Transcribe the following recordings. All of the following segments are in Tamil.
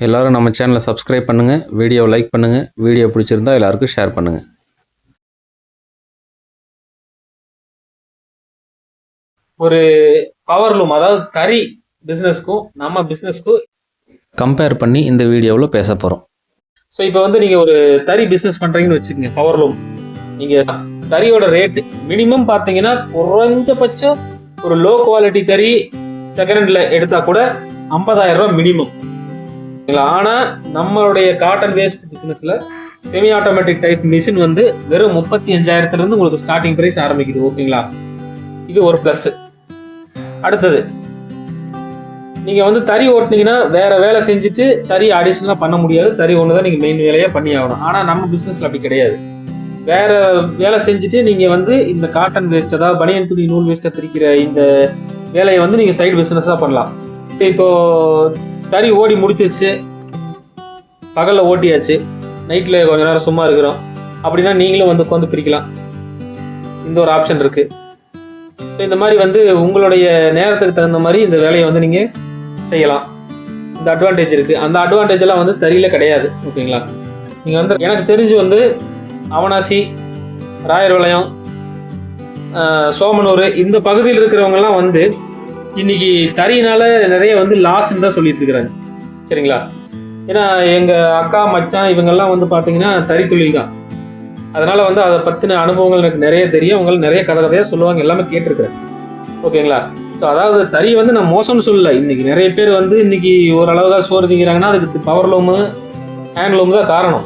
எல்லாரும் நம்ம சேனலை சப்ஸ்கிரைப் பண்ணுங்கள் வீடியோவை லைக் பண்ணுங்கள் வீடியோ பிடிச்சிருந்தா எல்லாருக்கும் ஷேர் பண்ணுங்கள் ஒரு பவர் லூம் அதாவது தறி பிஸ்னஸ்க்கும் நம்ம பிஸ்னஸ்க்கும் கம்பேர் பண்ணி இந்த வீடியோவில் பேச போகிறோம் ஸோ இப்போ வந்து நீங்கள் ஒரு தறி பிஸ்னஸ் பண்ணுறீங்கன்னு வச்சுக்கோங்க பவர் லூம் நீங்கள் தறியோட ரேட்டு மினிமம் பார்த்தீங்கன்னா குறைஞ்சபட்சம் ஒரு லோ குவாலிட்டி தறி செகண்டில் எடுத்தால் கூட ஐம்பதாயிரம் ரூபா மினிமம் ஆனால் நம்மளுடைய காட்டன் வேஸ்ட் பிஸ்னஸில் செமி ஆட்டோமேட்டிக் டைப் மிஷின் வந்து வெறும் முப்பத்தி அஞ்சாயிரத்துலேருந்து உங்களுக்கு ஸ்டார்டிங் ப்ரைஸ் ஆரம்பிக்குது ஓகேங்களா? இது ஒரு ப்ளஸ்ஸு அடுத்தது நீங்கள் வந்து தறி ஓட்டுனீங்கன்னா வேறு வேலை செஞ்சுட்டு தறி அடிஷ்னலாக பண்ண முடியாது. தறி ஒன்று தான் நீங்கள் மெயின் வேலையாக பண்ணி ஆகணும். ஆனால் நம்ம பிஸ்னஸில் அப்படி கிடையாது. வேறு வேலை செஞ்சுட்டு நீங்கள் வந்து இந்த காட்டன் வேஸ்ட் அதாவது பனியன் துணி நூல் வேஸ்ட்டை திரிக்கிற இந்த வேலையை வந்து நீங்கள் சைடு பிஸ்னஸாக பண்ணலாம். இப்போ தறி ஓடி முடிச்சிருச்சு பகலில் ஓட்டியாச்சு. நைட்டில் கொஞ்ச நேரம் சும்மா இருக்கிறோம். அப்படின்னா நீங்களும் வந்து உட்காந்து பிரிக்கலாம். இந்த ஒரு ஆப்ஷன் இருக்குது ஸோ இந்த மாதிரி வந்து உங்களுடைய நேரத்துக்கு தகுந்த மாதிரி இந்த வேலையை வந்து நீங்கள் செய்யலாம். இந்த அட்வான்டேஜ் இருக்குது அந்த அட்வான்டேஜ் எல்லாம் வந்து தறியில் கிடையாது. ஓகேங்களா? நீங்கள் வந்து எனக்கு தெரிஞ்சு வந்து அவனாசி ராயர் வளையம் சோமனூர் இந்த பகுதியில் இருக்கிறவங்கலாம் வந்து இன்னைக்கு தறியினால நிறைய வந்து லாஸ்ன்னு தான் சொல்லிட்டு இருக்கிறாங்க. சரிங்களா? ஏன்னா எங்கள் அக்கா மச்சான் இவங்கெல்லாம் வந்து பார்த்தீங்கன்னா தறி தொழில் தான் அதனால் வந்து அதை பற்றின அனுபவங்கள் எனக்கு நிறைய தெரியும். அவங்கள நிறைய கதை கதையாக சொல்லுவாங்க எல்லாமே கேட்டிருக்கிறேன். ஓகேங்களா? ஸோ அதாவது தறி வந்து நான் மோசம்னு சொல்லலை. இன்னைக்கு நிறைய பேர் வந்து இன்னைக்கு ஓரளவு தான் சோறு திங்கிறாங்கன்னா அதுக்கு பவர் லூமு ஹேண்ட் லூம் தான் காரணம்.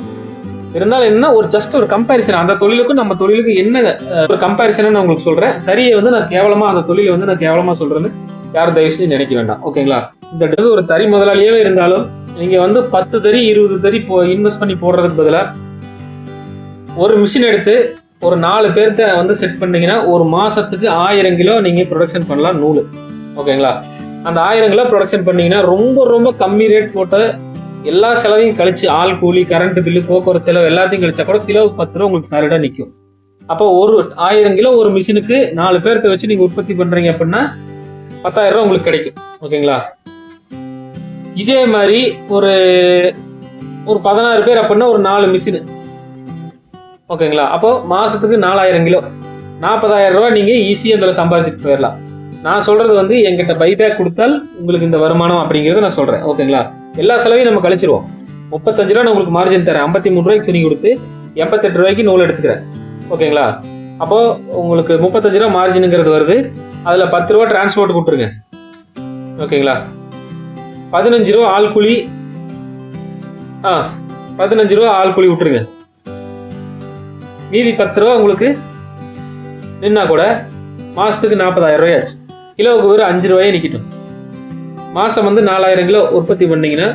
இருந்தாலும் என்ன ஒரு ஜஸ்ட் ஒரு கம்பேரிசன் அந்த தொழிலுக்கும் நம்ம தொழிலுக்கும் என்ன ஒரு கம்பேரிசன் நான் உங்களுக்கு சொல்கிறேன் தறியை வந்து நான் கேவலமாக அந்த தொழிலை வந்து நான் கேவலமாக சொல்கிறேன்னு யார் தயவு செஞ்சு நினைக்க வேண்டாம். ஓகேங்களா? இந்த ஒரு தறி முதலாளியாவே இருந்தாலும் நீங்க வந்து பத்து தறி இருபது தறி போ இன்வெஸ்ட் பண்ணி போடுறதுக்கு பதிலாக ஒரு மிஷின் எடுத்து ஒரு நாலு பேர்த்த வந்து செட் பண்ணீங்கன்னா ஒரு மாசத்துக்கு ஆயிரம் கிலோ நீங்க ப்ரொடக்ஷன் பண்ணலாம் நூல். ஓகேங்களா? அந்த ஆயிரம் கிலோ ப்ரொடக்ஷன் பண்ணீங்கன்னா ரொம்ப ரொம்ப கம்மி ரேட் போட்ட எல்லா செலவையும் கழிச்சு ஆள் கூலி கரண்ட் பில்லு போக்குவரத்து செலவு எல்லாத்தையும் கழிச்சா கூட கிலோ பத்து ரூபா உங்களுக்கு சாலிடா நிற்கும் அப்போ ஒரு ஆயிரம் கிலோ ஒரு மிஷினுக்கு நாலு பேர்த்த வச்சு நீங்க உற்பத்தி பண்றீங்க அப்படின்னா பத்தாயிரம் ரூபா உங்களுக்கு கிடைக்கும். ஓகேங்களா? இதே மாதிரி ஒரு ஒரு பதினாறு பேர் அப்படின்னா ஒரு நாலு மிஷின் ஓகேங்களா? அப்போ மாசத்துக்கு நாலாயிரம் கிலோ. நாற்பதாயிரம் ரூபா நீங்க ஈஸியாக அதில் சம்பாதிச்சுட்டு போயிடலாம் நான் சொல்றது வந்து எங்கிட்ட பைபேக் கொடுத்தால் உங்களுக்கு இந்த வருமானம் அப்படிங்கிறத நான் சொல்றேன். ஓகேங்களா? எல்லா செலவையும் நம்ம கழிச்சிருவோம். முப்பத்தஞ்சு ரூபா நான் உங்களுக்கு மார்ஜின் தரேன். ஐம்பத்தி மூணு ரூபாய்க்கு துணி கொடுத்து எண்பத்தெட்டு ரூபாய்க்கு நூல் எடுத்துக்கிறேன். ஓகேங்களா? அப்போ உங்களுக்கு முப்பத்தஞ்சு ரூபா மார்ஜினுங்கிறது வருது. அதில் பத்து ரூபா டிரான்ஸ்போர்ட் கொடுத்துருங்க. ஓகேங்களா? பதினஞ்சு ரூபா ஆள் கூலி ஆ பதினஞ்சு ரூபா ஆள் கூலி விட்டுருங்க. மீதி பத்து ரூபா உங்களுக்கு நின்னா கூட மாதத்துக்கு நாற்பதாயிரம் ரூபாயாச்சு கிலோவுக்கு வெறும் அஞ்சு ரூபாயே நிற்கட்டும் மாதம் வந்து நாலாயிரம் கிலோ உற்பத்தி பண்ணிங்கன்னா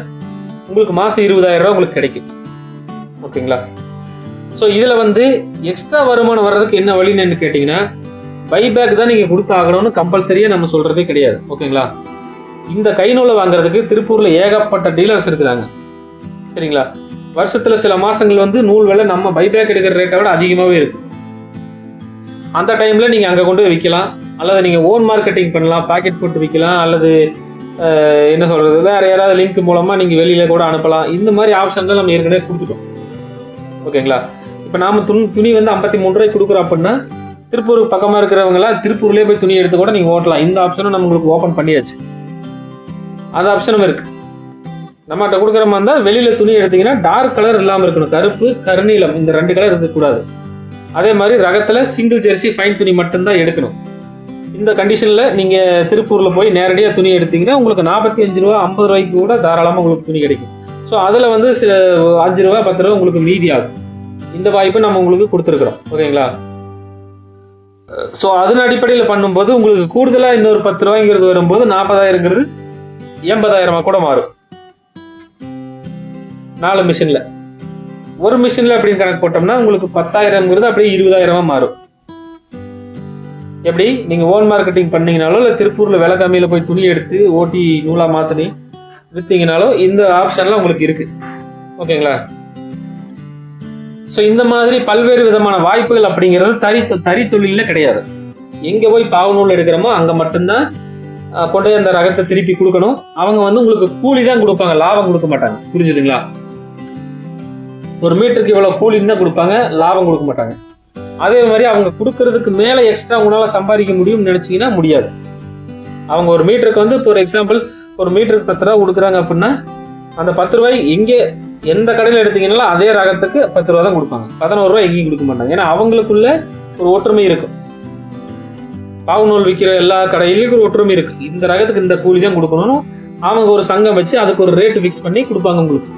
உங்களுக்கு மாதம் இருபதாயிரம் ரூபாய் உங்களுக்கு கிடைக்கும். ஓகேங்களா? ஸோ இதில் வந்து எக்ஸ்ட்ரா வருமானம் வர்றதுக்கு என்ன வழின்னு கேட்டிங்கன்னா பைபேக் தான் நீங்கள் கொடுத்தாகணும்னு கம்பல்சரியாக நம்ம சொல்கிறதே கிடையாது. ஓகேங்களா? இந்த கை நூலை வாங்குறதுக்கு திருப்பூரில் ஏகப்பட்ட டீலர்ஸ் இருக்கிறாங்க. சரிங்களா? வருஷத்தில் சில மாதங்கள் வந்து நூல் விலை நம்ம பைபேக் எடுக்கிற ரேட்டை விட அதிகமாகவே இருக்குது அந்த டைமில் நீங்கள் அங்கே கொண்டு போய் விற்கலாம். அல்லது நீங்கள் ஓன் மார்க்கெட்டிங் பண்ணலாம் பாக்கெட் போட்டு விற்கலாம் அல்லது என்ன சொல்கிறது வேறு யாராவது லிங்க் மூலமாக நீங்கள் வெளியில் கூட அனுப்பலாம். இந்த மாதிரி ஆப்ஷன்லாம் நம்ம ஏற்கனவே கொடுத்துட்டோம். ஓகேங்களா? இப்போ நாம் துணி துணி வந்து ஐம்பத்தி மூணு ரூபாய்க்கு கொடுக்குறோம் அப்படின்னா திருப்பூர் பக்கமாக இருக்கிறவங்களாம் திருப்பூர்லேயே போய் துணி எடுத்து கூட நீங்கள் ஓட்டலாம். இந்த ஆப்ஷனும் நம்ம உங்களுக்கு ஓப்பன் பண்ணியாச்சு. அந்த ஆப்ஷனும் இருக்குது நம்மகிட்ட கொடுக்குற மாதிரி இருந்தால் வெளியில் துணி எடுத்தீங்கன்னா டார்க் கலர் இல்லாமல் இருக்கணும். கருப்பு கருநீலம் இந்த ரெண்டு கலர் இருக்கக்கூடாது. அதே மாதிரி ரகத்தில் சிங்கிள் ஜெர்சி ஃபைன் துணி மட்டும்தான் எடுக்கணும். இந்த கண்டிஷனில் நீங்கள் திருப்பூரில் போய் நேரடியாக துணி எடுத்தீங்கன்னா உங்களுக்கு நாற்பத்தி அஞ்சு ரூபா ஐம்பது ரூபாய்க்கு கூட தாராளமாக உங்களுக்கு துணி கிடைக்கும். ஸோ அதில் வந்து சில அஞ்சு ரூபா பத்து ரூபா உங்களுக்கு மீதி ஆகும். இந்த வாய்ப்பை நம்ம உங்களுக்கு கொடுத்துருக்குறோம். ஓகேங்களா? ஸோ அதன் அடிப்படையில் பண்ணும்போது உங்களுக்கு கூடுதலாக இன்னொரு பத்து ரூபாய்ங்கிறது வரும்போது நாற்பதாயிரங்கிறது எண்பதாயிரமா கூட மாறும். நாலு மிஷினில் ஒரு மிஷினில் அப்படின்னு கணக்கு போட்டோம்னா உங்களுக்கு பத்தாயிரம்ங்கிறது அப்படியே இருபதாயிரமா மாறும். எப்படி? நீங்கள் ஓன் மார்க்கெட்டிங் பண்ணீங்கனாலோ இல்லை திருப்பூரில் விலை கம்மியில் போய் துணி எடுத்து ஓட்டி நூலாக மாற்றினி விற்றீங்கனாலோ இந்த ஆப்ஷன்லாம் உங்களுக்கு இருக்குது ஓகேங்களா ஸோ இந்த மாதிரி பல்வேறு விதமான வாய்ப்புகள் அப்படிங்கிறது தறி தறி தொழிலில் கிடையாது. எங்கே போய் பாவநூல் எடுக்கிறோமோ அங்கே மட்டும்தான் கொண்டு போய் அந்த ரகத்தை திருப்பி கொடுக்கணும். அவங்க வந்து உங்களுக்கு கூலி தான் கொடுப்பாங்க லாபம் கொடுக்க மாட்டாங்க. புரிஞ்சுதுங்களா? ஒரு மீட்டருக்கு இவ்வளவு கூலின்னு தான் கொடுப்பாங்க லாபம் கொடுக்க மாட்டாங்க. அதே மாதிரி அவங்க கொடுக்கறதுக்கு மேலே எக்ஸ்ட்ரா உங்களால சம்பாதிக்க முடியும்னு நினைச்சீங்கன்னா முடியாது. அவங்க ஒரு மீட்டருக்கு வந்து இப்போ ஒரு எக்ஸாம்பிள் ஒரு மீட்டருக்கு பத்து ரூபா கொடுக்குறாங்க அப்படின்னா அந்த பத்து ரூபாய் எங்கே எந்த கடையில் எடுத்தீங்கனாலும் அதே ரகத்துக்கு பத்து ரூபா தான் கொடுப்பாங்க. பதினோரு ரூபா எங்கேயும் கொடுக்க மாட்டாங்க. ஏன்னா அவங்களுக்குள்ள ஒரு ஒற்றுமை இருக்கும் பாவு நூல் விற்கிற எல்லா கடையிலையும் ஒரு ஒற்றுமை இருக்கு. இந்த ரகத்துக்கு இந்த கூலி தான் கொடுக்கணும்னு அவங்க ஒரு சங்கம் வச்சு அதுக்கு ஒரு ரேட்டு ஃபிக்ஸ் பண்ணி கொடுப்பாங்க உங்களுக்கு.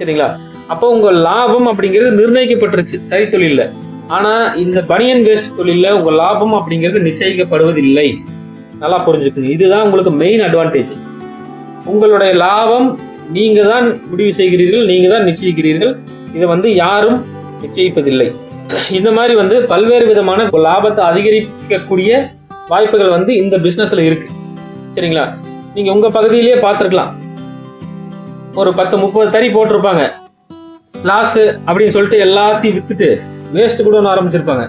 சரிங்களா? அப்போ உங்கள் லாபம் அப்படிங்கிறது நிர்ணயிக்கப்பட்டுருச்சு தறி ஆனால் இந்த பனியன் வேஸ்ட் தொழிலில் உங்கள் லாபம் அப்படிங்கிறது நிச்சயிக்கப்படுவதில்லை. நல்லா புரிஞ்சுக்குங்க. இதுதான் உங்களுக்கு மெயின் அட்வான்டேஜ் உங்களுடைய லாபம் நீங்கள் தான் முடிவு செய்கிறீர்கள் நீங்கள் தான் நிச்சயிக்கிறீர்கள். இதை வந்து யாரும் நிச்சயிப்பதில்லை. இந்த மாதிரி வந்து பல்வேறு விதமான லாபத்தை அதிகரிக்கக்கூடிய வாய்ப்புகள் வந்து இந்த பிஸ்னஸில் இருக்கு. சரிங்களா? நீங்கள் உங்கள் பகுதியிலேயே பார்த்துருக்கலாம். ஒரு பத்து முப்பது தறி போட்டிருப்பாங்க. லாஸு அப்படின்னு சொல்லிட்டு எல்லாத்தையும் விற்றுட்டு வேஸ்ட் கூட ஒன்று ஆரம்பிச்சிருப்பாங்க.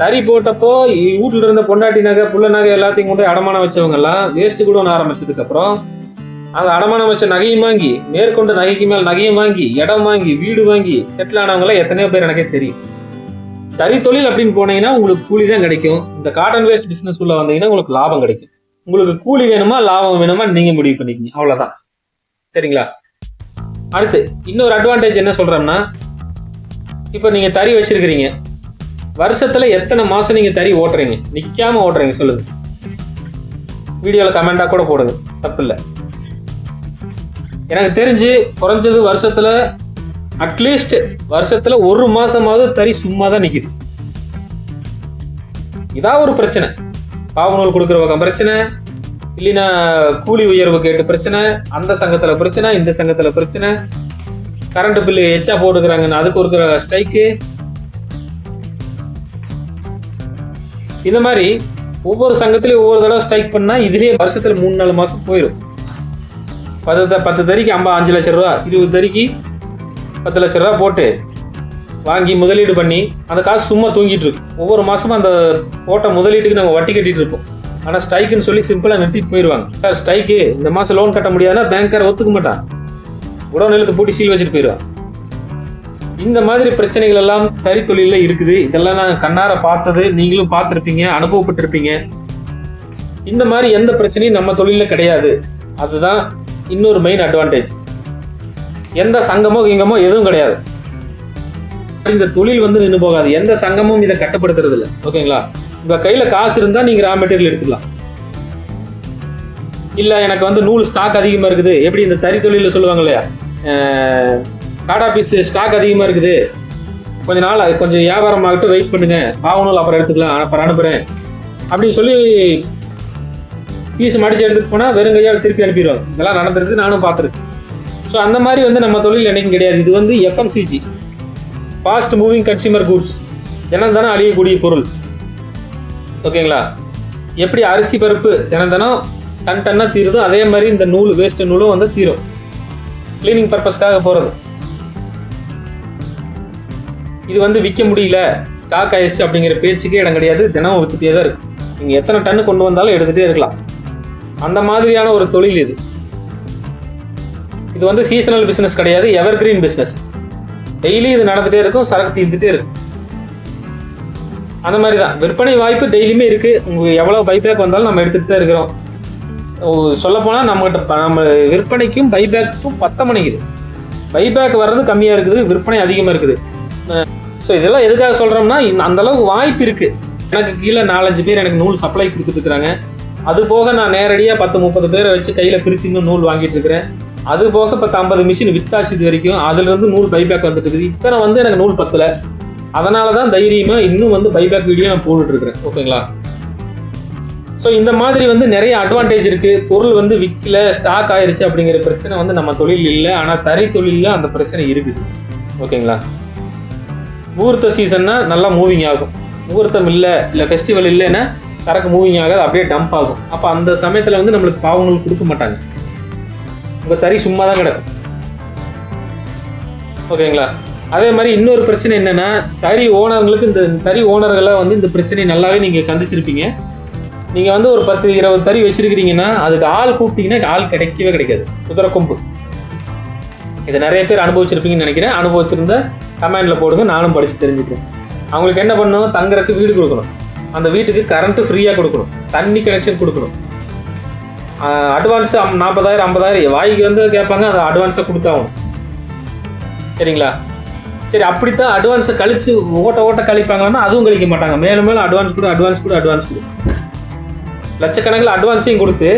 தறி போட்டப்போ வீட்டில் வீட்ல இருந்த பொண்டாட்டி நகை புள்ள நகை எல்லாத்தையும் கொண்டு அடமான அடமானம் வச்சவங்க வேஸ்ட் கூட ஒன்று ஆரம்பிச்சதுக்கப்புறம் அப்புறம் அந்த அடமானம் வச்ச நகையும் வாங்கி மேற்கொண்டு நகைக்கு மேல் நகையும் வாங்கி இடம் வாங்கி வீடு வாங்கி செட்டில் ஆனவங்களாம் எத்தனையோ பேர் எனக்கே தெரியும். தறி தொழில் அப்படின்னு போனீங்கன்னா உங்களுக்கு கூலி தான் கிடைக்கும். இந்த காட்டன் வேஸ்ட் பிஸ்னஸ் உள்ள வந்தீங்கன்னா உங்களுக்கு லாபம் கிடைக்கும். உங்களுக்கு கூலி வேணுமா லாபம் வேணுமா நீங்க முடிவு பண்ணிக்கிங்க. அவ்வளோதான் சரிங்களா? அடுத்து இன்னொரு அட்வான்டேஜ் என்ன சொல்றோம்னா இப்போ நீங்க தறி வச்சிருக்கிறீங்க. வருஷத்துல எத்தனை மாசம் நீங்க தறி ஓட்டுறீங்க? நிக்காம ஓட்டுறீங்க சொல்லுங்க. வீடியோவில் கமெண்டா கூட போடுங்க. தப்பு இல்லை எனக்கு தெரிஞ்சு குறைஞ்சது வருஷத்துல அட்லீஸ்ட் வருஷத்துல ஒரு மாசமாவது தறி சும்மா தான் நிக்குது. இதான் ஒரு பிரச்சனை. பாவநூல் கொடுக்குற பக்கம் பிரச்சனை. இல்லைன்னா கூலி உயர்வு கேட்டு பிரச்சனை. அந்த சங்கத்துல பிரச்சனை இந்த சங்கத்துல பிரச்சனை. கரண்ட் பில்லு எச்சா போட்டுக்கிறாங்கன்னு அதுக்கு இருக்கிற ஸ்ட்ரைக்கு இந்த மாதிரி ஒவ்வொரு சங்கத்திலையும் ஒவ்வொரு தடவை ஸ்ட்ரைக் பண்ணா இதுலயே வருஷத்துல மூணு நாலு மாசம் போயிடும் பத்து பத்து தறிக்கு ஐம்பது அஞ்சு லட்ச ரூபா இருபது தறிக்கு பத்து லட்ச ரூபா போட்டு வாங்கி முதலீடு பண்ணி அந்த காசு சும்மா தூங்கிட்டு இருக்கு. ஒவ்வொரு மாசமும் அந்த போட்ட முதலீட்டுக்கு நம்ம வட்டி கட்டிட்டு இருப்போம். ஆனால் ஸ்ட்ரைக்குன்னு சொல்லி சிம்பிளாக நிறுத்திட்டு போயிடுவாங்க. சார் ஸ்ட்ரைக்கு இந்த மாதம் லோன் கட்ட முடியாதுன்னா பேங்க்கார ஒத்துக்க மாட்டான். உடனே நிலத்தை பூட்டி சீல் வச்சுட்டு போயிடுவான். இந்த மாதிரி பிரச்சனைகள் எல்லாம் தறி தொழிலில் இருக்குது. இதெல்லாம் நான் கண்ணார பார்த்தது நீங்களும் பார்த்துருப்பீங்க அனுபவப்பட்டிருப்பீங்க. இந்த மாதிரி எந்த பிரச்சனையும் நம்ம தொழிலில் கிடையாது. அதுதான் இன்னொரு மெயின் அட்வான்டேஜ் எந்த சங்கமோ கிங்கமோ எதுவும் கிடையாது. இந்த தொழில் வந்து நின்று போகாது. எந்த சங்கமும் இதை கட்டுப்படுத்துறது இல்லை ஓகேங்களா? உங்கள் கையில் காசு இருந்தால் நீங்கள் ரா மெட்டீரியல் எடுத்துக்கலாம். இல்லை எனக்கு வந்து நூல் ஸ்டாக் அதிகமாக இருக்குது. எப்படி இந்த தறி தொழிலில் சொல்லுவாங்க இல்லையா? காடா பீஸ் ஸ்டாக் அதிகமாக இருக்குது. கொஞ்ச நாள் அது கொஞ்சம் வியாபாரம் வெயிட் பண்ணுங்க. பாவ நூல் அப்புறம் எடுத்துக்கலாம். அப்புறம் அனுப்புகிறேன் அப்படின்னு சொல்லி பீஸ் மடிச்சு எடுத்துட்டு போனால் வெறும் கையால் திருப்பி அனுப்பிடுவாங்க. இதெல்லாம் நடந்திருக்கு நானும் பார்த்துருக்கேன். ஸோ அந்த மாதிரி வந்து நம்ம தொழில் என்றைக்கும் கிடையாது. இது வந்து FMCG fast moving consumer goods தினம் தினம் அழியக்கூடிய பொருள். ஓகேங்களா? எப்படி அரிசி பருப்பு தினம் தினம் டன் டன்னாக தீருதோ அதே மாதிரி இந்த நூல் வேஸ்ட் நூலும் வந்து தீரும். க்ளீனிங் பர்பஸ்க்காக போகிறது இது வந்து விற்க முடியல. ஸ்டாக் ஆயிடுச்சு அப்படிங்கிற பேச்சுக்கே இடம் கிடையாது. தினமும் விற்றுட்டே தான் இருக்குது நீங்கள் எத்தனை டன்னு கொண்டு வந்தாலும் எடுத்துகிட்டே இருக்கலாம். அந்த மாதிரியான ஒரு தொழில் இது. இது வந்து சீசனல் பிஸ்னஸ் கிடையாது எவர் கிரீன் பிஸ்னஸ் டெய்லி இது நடந்துகிட்டே இருக்கும் சரக்கு தீர்ந்துட்டே இருக்கும். அந்த மாதிரி தான் விற்பனை வாய்ப்பு டெய்லியுமே இருக்குது உங்களுக்கு எவ்வளோ பைபேக் வந்தாலும் நம்ம எடுத்துகிட்டு தான் இருக்கிறோம். சொல்லப்போனால் நம்மகிட்ட ப- நம்ம விற்பனைக்கும் பைபேக்கும் பத்த மணிக்குது பைபேக் வர்றது கம்மியாக இருக்குது விற்பனை அதிகமாக இருக்குது. ஸோ இதெல்லாம் எதுக்காக சொல்கிறோம்னா அந்த அளவுக்கு வாய்ப்பு இருக்குது எனக்கு கீழே நாலஞ்சு பேர் எனக்கு நூல் சப்ளை கொடுத்துட்டு இருக்கிறாங்க. அது போக நான் நேரடியாக பத்து முப்பது பேரை வச்சு கையில் பிரித்து இன்னும் நூல் வாங்கிட்டு இருக்கிறேன். அது போக பத்து ஐம்பது மிஷின் வித்தாச்சு இது வரைக்கும். அதுலேருந்து நூல் பைபேக் வந்துட்டு இருக்குது. இத்தனை வந்து எனக்கு நூல் பத்தலை. அதனால தான் தைரியமாக இன்னும் வந்து பைபேக் வீடியோ நான் போட்டுட்டு இருக்கிறேன். ஓகேங்களா? ஸோ இந்த மாதிரி வந்து நிறைய அட்வான்டேஜ் இருக்குது பொருள் வந்து விற்கல ஸ்டாக் ஆயிடுச்சு அப்படிங்கிற பிரச்சனை வந்து நம்ம தொழில் இல்லை. ஆனால் தறி தொழிலில் அந்த பிரச்சனை இருக்குது. ஓகேங்களா? முகூர்த்த சீசன்னா நல்லா மூவிங் ஆகும். முகூர்த்தம் இல்லை இல்லை ஃபெஸ்டிவல் இல்லைன்னா சரக்கு மூவிங் ஆகாது அப்படியே டம்ப் ஆகும். அப்போ அந்த சமயத்தில் வந்து நம்மளுக்கு பாவங்கள் கொடுக்க மாட்டாங்க. உங்கள் தறி சும்மா தான் கிடக்கும். ஓகேங்களா? அதே மாதிரி இன்னொரு பிரச்சனை என்னன்னா தறி ஓனர்களுக்கு இந்த தறி ஓனர்களை வந்து இந்த பிரச்சனையை நல்லாவே நீங்கள் சந்திச்சிருப்பீங்க. நீங்கள் வந்து ஒரு பத்து இருபது தறி வச்சுருக்கிறீங்கன்னா அதுக்கு ஆள் கூப்பிட்டீங்கன்னா ஆள் கிடைக்கவே கிடைக்காது. குதிரை கொம்பு. இதை நிறைய பேர் அனுபவிச்சிருப்பீங்கன்னு நினைக்கிறேன். அனுபவிச்சிருந்த கமெண்டில் போடுங்க நானும் படித்து தெரிஞ்சுக்கிறேன். அவங்களுக்கு என்ன பண்ணணும்? தங்குறதுக்கு வீடு கொடுக்கணும். அந்த வீட்டுக்கு கரண்ட்டு ஃப்ரீயாக கொடுக்கணும். தண்ணி கனெக்ஷன் கொடுக்கணும். அட்வான்ஸ் நாற்பதாயிரம் ஐம்பதாயிரம். வாய்க்கு வந்து கேட்பாங்க அதை அட்வான்ஸாக கொடுத்தாகணும். சரிங்களா? சரி அப்படித்தான் அட்வான்ஸை கழித்து ஓட்ட ஓட்ட கழிப்பாங்கன்னா அதுவும் கழிக்க மாட்டாங்க. மேலும் மேலும் அட்வான்ஸ் கொடு அட்வான்ஸ் கொடு அட்வான்ஸ் கொடு. லட்சக்கணக்கில் அட்வான்ஸையும் கொடுத்து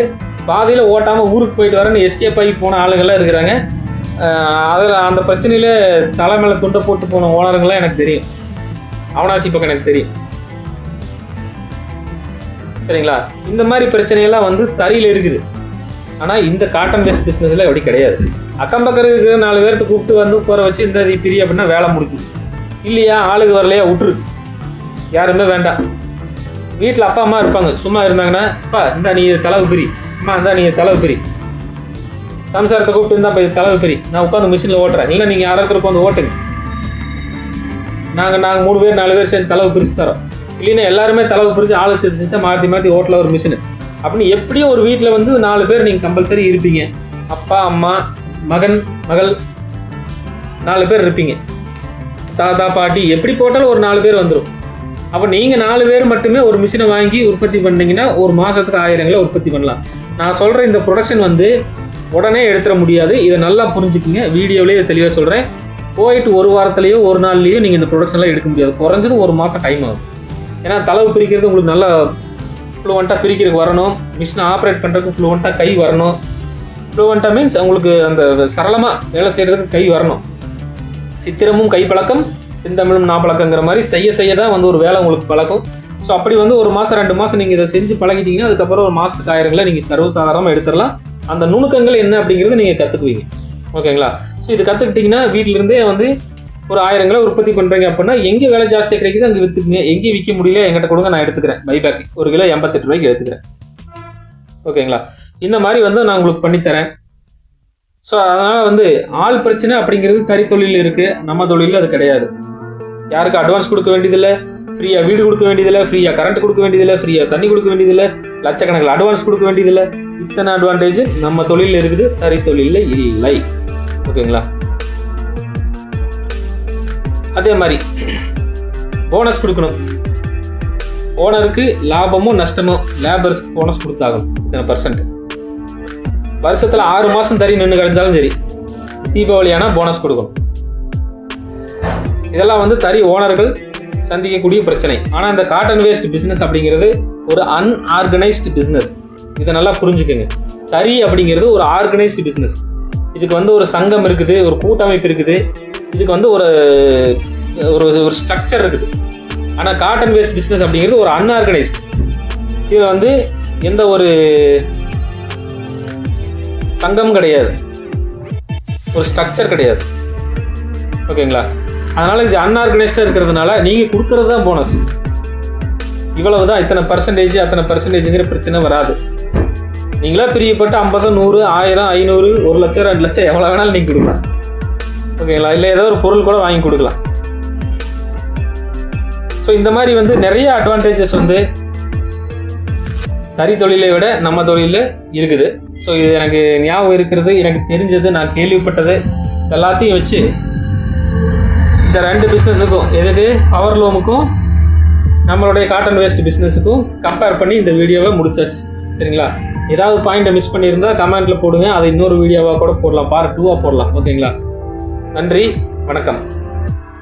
பாதியில் ஓட்டாமல் ஊருக்கு போயிட்டு வரேன்னு எஸ்கேப் ஆகி போன ஆளுங்கள்லாம் இருக்கிறாங்க. அதில் அந்த பிரச்சனையில் தலை மேலே துண்டை போட்டு போன ஓனருங்களாம் எனக்கு தெரியும். அவனாசி பக்கம் எனக்கு தெரியும். சரிங்களா? இந்த மாதிரி பிரச்சனையெல்லாம் வந்து தறியில் இருக்குது. ஆனால் இந்த காட்டன் பேஸ்ட் பிஸ்னஸில் அப்படி கிடையாது. அக்கம் பக்கம் இருக்கிற நாலு பேர்த்து கூப்பிட்டு வந்து கூற வச்சு இந்த இது பிரி அப்படின்னா வேலை முடிச்சுது இல்லையா? ஆளுக்கு வரலையா? விட்டுரு யாருமே வேண்டாம். வீட்டில் அப்பா அம்மா இருப்பாங்க. சும்மா இருந்தாங்கன்னா அப்பா இந்தா நீ தலைவு பிரி. அம்மா இந்தா நீ தலைவு பிரி. சம்சாரத்தை கூப்பிட்டு இருந்தா போய் தலைவு பிரி. நான் உட்காந்து மிஷினில் ஓட்டுறேன். இல்லை நீங்கள் யாராவது உட்காந்து ஓட்டுங்க. நாங்கள் நாங்கள் மூணு பேர் நாலு பேர் சேர்ந்து தலைவு பிரித்து தரோம். இல்லைன்னா எல்லாருமே தலைவு பிரித்து ஆளை சேர்த்து சேர்த்து மாற்றி மாற்றி ஓட்டில் ஒரு மிஷினு. அப்படின்னு எப்படியும் ஒரு வீட்டில் வந்து நாலு பேர் நீங்கள் கம்பல்சரி இருப்பீங்க. அப்பா அம்மா மகன் மகள் நாலு பேர் இருப்பீங்க. தாத்தா பாட்டி எப்படி போட்டாலும் ஒரு நாலு பேர் வந்துடும் அப்போ நீங்கள் நாலு பேர் மட்டுமே ஒரு மிஷினை வாங்கி உற்பத்தி பண்ணிங்கன்னா ஒரு மாதத்துக்கு ஆயிரங்களை உற்பத்தி பண்ணலாம். நான் சொல்கிற இந்த ப்ரொடக்ஷன் வந்து உடனே எடுத்துட முடியாது. இதை நல்லா புரிஞ்சுக்குங்க. இதை தெளிவாக சொல்கிறேன் போயிட்டு ஒரு வாரத்துலேயோ ஒரு நாள்லேயோ நீங்கள் இந்த ப்ரொடக்ஷன்லாம் எடுக்க முடியாது. குறைஞ்சது ஒரு மாதம் டைம் ஆகும். ஏன்னா தளவு பிரிக்கிறது உங்களுக்கு நல்லா ஃப்ளூவெண்ட்டாக பிரிக்கிறதுக்கு வரணும். மிஷினை ஆப்ரேட் பண்ணுறதுக்கு ஃப்ளூவெண்ட்டாக கை வரணும். ஃப்ளூவெண்ட்டாக மீன்ஸ் உங்களுக்கு அந்த சரளமாக வேலை செய்கிறதுக்கு கை வரணும். சித்திரமும் கை பழக்கம் சிந்தமிழும் நாப்பழக்கங்கிற மாதிரி செய்ய செய்ய தான் வந்து ஒரு வேலை உங்களுக்கு பழக்கம். ஸோ அப்படி வந்து ஒரு மாதம் ரெண்டு மாதம் நீங்கள் இதை செஞ்சு பழகிட்டீங்கன்னா அதுக்கப்புறம் ஒரு மாதத்துக்கு ஆயிரங்களை நீங்கள் சர்வசாதாரணமாக எடுத்துடலாம். அந்த நுணுக்கங்கள் என்ன அப்படிங்கிறத நீங்கள் கற்றுக்குவீங்க ஓகேங்களா? ஸோ இது கற்றுக்கிட்டிங்கன்னா வீட்டிலிருந்தே வந்து ஒரு ஆயிரங்களை உற்பத்தி பண்ணுறீங்க அப்படின்னா எங்கே விலை ஜாஸ்தியாக கிடைக்குது அங்கே விற்றுக்குங்க எங்கேயும் விற்க முடியல எங்கிட்ட கொடுங்க நான் எடுத்துக்கிறேன். பைபேக் ஒரு கிலோ எண்பத்தெட்டு ரூபாய்க்கு எடுத்துக்கிறேன். ஓகேங்களா? இந்த மாதிரி வந்து நான் உங்களுக்கு பண்ணித்தரேன். ஸோ அதனால் வந்து ஆள் பிரச்சனை அப்படிங்கிறது தறி தொழில் இருக்குது நம்ம தொழிலில் அது கிடையாது. யாருக்கும் அட்வான்ஸ் கொடுக்க வேண்டியதில்லை? ஃப்ரீயாக வீடு கொடுக்க வேண்டியதில்லை? ஃப்ரீயாக கரண்ட் கொடுக்க வேண்டியதில்லை? ஃப்ரீயாக தண்ணி கொடுக்க வேண்டியதில்லை? லட்சக்கணக்கில் அட்வான்ஸ் கொடுக்க வேண்டியதில்லை? இத்தனை அட்வான்டேஜ் நம்ம தொழிலில் இருக்குது தறி தொழிலில் இல்லை. ஓகேங்களா? அதே மாதிரி போனஸ் கொடுக்கணும். ஓனருக்கு லாபமும் நஷ்டமும் லேபர்ஸ்க்கு போனஸ் கொடுத்தாகணும் இத்தனை பர்சன்ட் வருஷத்தில் ஆறு மாதம் தறி நின்று கழிஞ்சாலும் சரி தீபாவளி ஆனால் போனஸ் கொடுக்கணும். இதெல்லாம் வந்து தறி ஓனர்கள் சந்திக்கக்கூடிய பிரச்சனை. ஆனால் இந்த காட்டன் வேஸ்ட் பிஸ்னஸ் அப்படிங்கிறது ஒரு அன்ஆர்கனைஸ்டு பிஸ்னஸ் இதை நல்லா புரிஞ்சுக்கோங்க. தறி அப்படிங்கிறது ஒரு ஆர்கனைஸ்டு பிஸ்னஸ் இதுக்கு வந்து ஒரு சங்கம் இருக்குது ஒரு கூட்டமைப்பு இருக்குது. இதுக்கு வந்து ஒரு ஒரு ஒரு ஸ்ட்ரக்சர் இருக்குது. ஆனால் காட்டன் வேஸ்ட் பிஸ்னஸ் அப்படிங்கிறது ஒரு அன்ஆர்கனைஸ்ட் இது வந்து எந்த ஒரு சங்கம் கிடையாது. ஒரு ஸ்ட்ரக்சர் கிடையாது. ஓகேங்களா? அதனால் இது அன்ஆர்கனைஸ்டாக இருக்கிறதுனால நீங்கள் கொடுக்குறது தான் போனஸ் இவ்வளவு தான். இத்தனை பர்சன்டேஜ் அத்தனை பர்சன்டேஜுங்கிற பிரச்சனை வராது. நீங்களா பிரியப்பட்டு ஐம்பது நூறு ஆயிரம் ஐநூறு ஒரு லட்சம் ரெண்டு லட்சம் எவ்வளோ வேணாலும் நீங்கள் கொடுக்கலாம். ஓகேங்களா இல்லை ஏதோ ஒரு பொருள் கூட வாங்கி கொடுக்கலாம். ஸோ இந்த மாதிரி வந்து நிறைய அட்வான்டேஜஸ் வந்து தறி தொழிலை விட நம்ம தொழிலில் இருக்குது. ஸோ இது எனக்கு ஞாபகம் இருக்கிறது எனக்கு தெரிஞ்சது நான் கேள்விப்பட்டது எல்லாத்தையும் வச்சு இந்த ரெண்டு பிஸ்னஸுக்கும் எதுக்கு? பவர் லூமுக்கும் நம்மளுடைய காட்டன் வேஸ்ட் பிஸ்னஸுக்கும் கம்பேர் பண்ணி இந்த வீடியோவை முடிச்சாச்சு. சரிங்களா? ஏதாவது பாயிண்ட்டை மிஸ் பண்ணியிருந்தா கமெண்ட்டில் போடுங்க. அதை இன்னொரு வீடியோவாக கூட போடலாம். பார்ட் டூவாக போடலாம். ஓகேங்களா நன்றி வணக்கம்.